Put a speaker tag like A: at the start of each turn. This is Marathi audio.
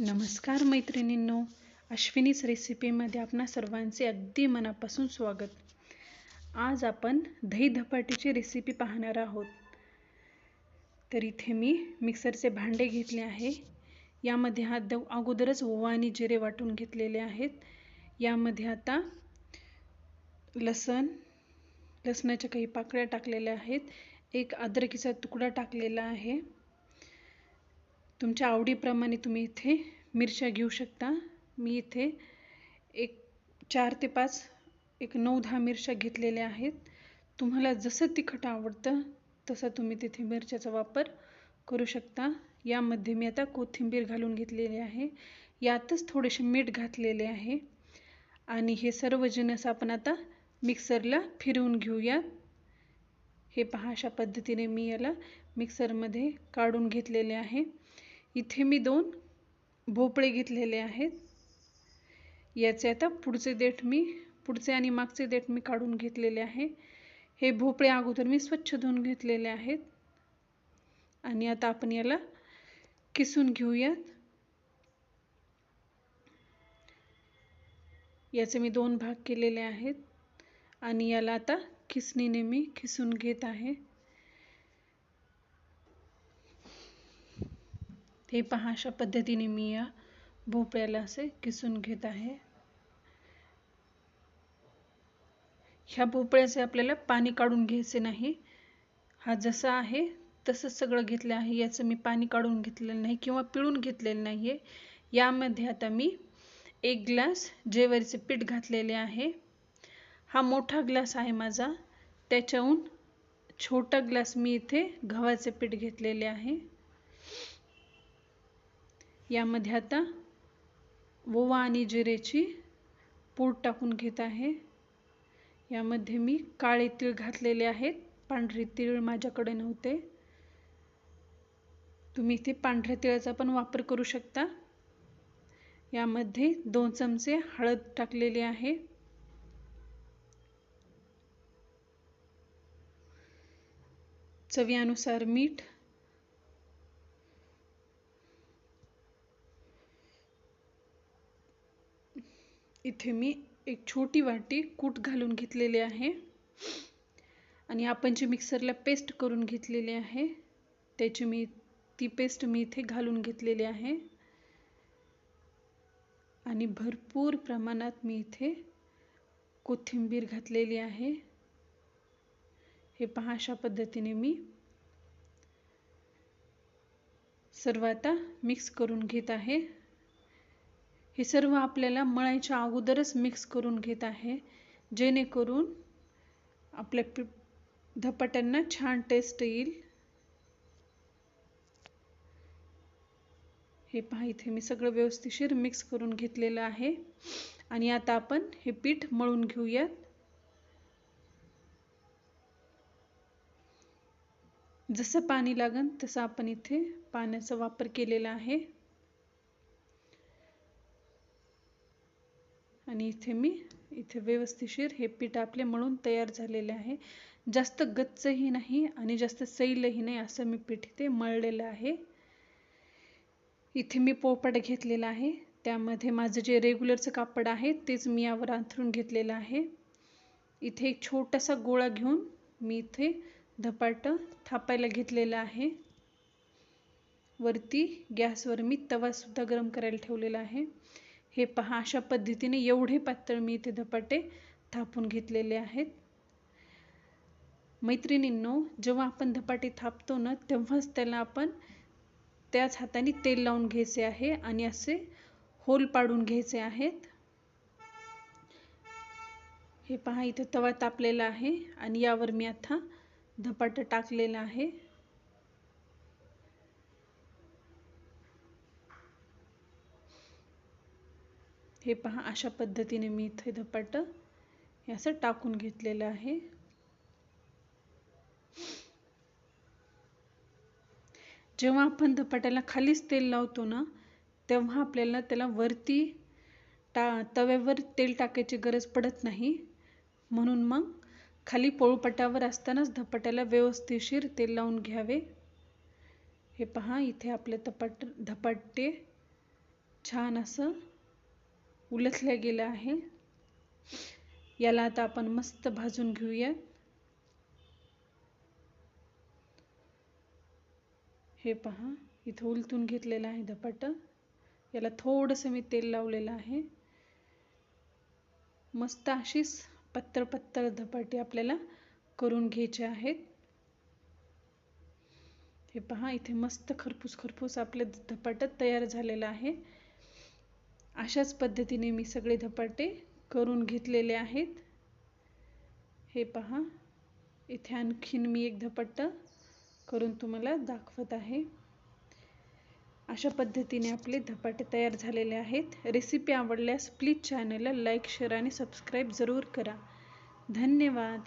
A: नमस्कार मैत्रिणींनो अश्विनीच रेसिपीमध्ये आपणा सर्वांचे अगदी मनापासून स्वागत. आज आपण दही धपाटीची रेसिपी पाहणार आहोत. तर इथे मी मिक्सरचे भांडे घेतले आहे. यामध्ये हा द अगोदरच ओवा आणि जिरे वाटून घेतलेले आहेत. यामध्ये आता लसण लसणाच्या काही पाकळ्या टाकलेल्या आहेत. एक अद्रकीचा तुकडा टाकलेला आहे. तुमच्या आवडीप्रमाणे तुम्ही इथे मिरच्या घेऊ शकता. मी इथे एक चार ते पाच एक नऊ दहा मिरच्या घेतलेल्या आहेत. तुम्हाला जसं तिखट आवडतं तसं तुम्ही तिथे मिरच्याचा वापर करू शकता. यामध्ये मी आता कोथिंबीर घालून घेतलेली आहे. यातच थोडेसे मीठ घातलेले आहे. आणि हे सर्व जिनस आपण आता मिक्सरला फिरवून घेऊयात. हे पहा अशा पद्धतीने मी याला मिक्सरमध्ये काढून घेतलेले आहे. इथे मी दोन भोपळे घेतलेले आहेत. याचे आता पुढचे देठ मी पुढचे आणि मागचे देठ मी काढून घेतलेले आहे. हे भोपळे अगोदर मी स्वच्छ धुवून घेतलेले आहेत. आणि आता आपण याला किसून घेऊयात. याचे मी दोन भाग केलेले आहेत. आणि याला आता किसणीने मी खिसून घेत आहे. हे पहा अशा पद्धतीने मी या भोपळ्याला असे किसून घेत आहे. ह्या भोपळ्याचे आपल्याला पाणी काढून घ्यायचे नाही. हा जसा आहे तसंच सगळं घेतलं आहे. याचं मी पाणी काढून घेतलेलं नाही किंवा पिळून घेतलेलं नाही आहे यामध्ये आता मी एक ग्लास जेवारीचे पीठ घातलेले आहे. हा मोठा ग्लास आहे माझा. त्याच्याहून छोटा ग्लास मी इथे गव्हाचे पीठ घेतलेले आहे. यामध्ये आता ओवा आणि जिरेची पूड टाकून घेत आहे. यामध्ये मी काळे तीळ घातलेले आहेत. पांढरे तीळ माझ्याकडे नव्हते. तुम्ही इथे पांढऱ्या तिळाचा पण वापर करू शकता. यामध्ये दोन चमचे हळद टाकलेली आहे. चवीनुसार मीठ इथे मी एक छोटी वाटी कूट घालून घेतलेली आहे. आणि आपण जे मिक्सरला पेस्ट करून घेतलेली आहे त्याची मी ती पेस्ट मी इथे घालून घेतलेली आहे. आणि भरपूर प्रमाणात मी इथे कोथिंबीर घातलेली आहे. हे पहा अशा पद्धतीने मी सर्व आता मिक्स करून घेत आहे. हे सर्व आपल्याला मळायच्या अगोदरच मिक्स करून घेत आहे. जेणेकरून आपल्या पि धपाट्यांना छान टेस्ट येईल. हे पहा इथे मी सगळं व्यवस्थिशीर मिक्स करून घेतलेलं आहे. आणि आता आपण हे पीठ मळून घेऊयात. जसं पाणी लागन तसं आपण इथे पाण्याचा वापर केलेला आहे. आणि इथे मी इथे व्यवस्थिशीर हे पीठ आपले मळून तयार झालेले आहे. जास्त गच्चही नाही आणि जास्त सैलही नाही असं मी पीठ इथे मळलेलं आहे. इथे मी पोपट घेतलेला आहे. त्यामध्ये माझं जे रेग्युलरचं कापड आहे तेच मी यावर अंथरून घेतलेलं आहे. इथे एक छोटासा गोळा घेऊन मी इथे धपाटं थापायला घेतलेलं आहे. वरती गॅसवर मी तवासुद्धा गरम करायला ठेवलेला आहे. हे पहा अशा पद्धतीने एवढे पातळ मी इथे धपाटे थापून घेतलेले आहेत. मैत्रिणींनो जेव्हा आपण धपाटे थापतो ना तेव्हाच त्याला आपण त्याच हाताने तेल लावून घ्यायचे आहे आणि असे होल पाडून घ्यायचे आहेत. हे पहा इथे तवा तापलेला आहे आणि यावर मी आता धपाटं टाकलेलं आहे. हे पहा अशा पद्धतीने मी इथे धपाट हे असं टाकून घेतलेलं आहे. जेव्हा आपण धपाट्याला खालीच तेल लावतो ना तेव्हा आपल्याला त्याला वरती टा तव्यावर तेल टाकायची गरज पडत नाही. म्हणून मग खाली पोळपाटावर असतानाच धपाट्याला व्यवस्थिशीर तेल लावून घ्यावे. हे पहा इथे आपले धपाट धपाटे छान असं उलथल्या गेलं आहे. याला आता आपण मस्त भाजून घेऊयात हे पहा इथं उलतून घेतलेलं आहे धपाटं. याला थोडंसं मी तेल लावलेलं आहे. मस्त अशीच पत्तर पत्तर धपाटे आपल्याला करून घ्यायचे आहेत. हे पहा इथे मस्त खरपूस खरपूस आपले धपाटं तयार झालेलं आहे. अशाच पद्धतीने मी सगळे धपाटे करून घेतलेले आहेत. हे पहा. इथे आणखीन मी एक धपाटं करून तुम्हाला दाखवत आहे. अशा पद्धतीने आपले धपाटे तयार झालेले आहेत. रेसिपी आवडल्यास प्लीज चॅनलला लाईक शेअर आणि सबस्क्राईब जरूर करा. धन्यवाद.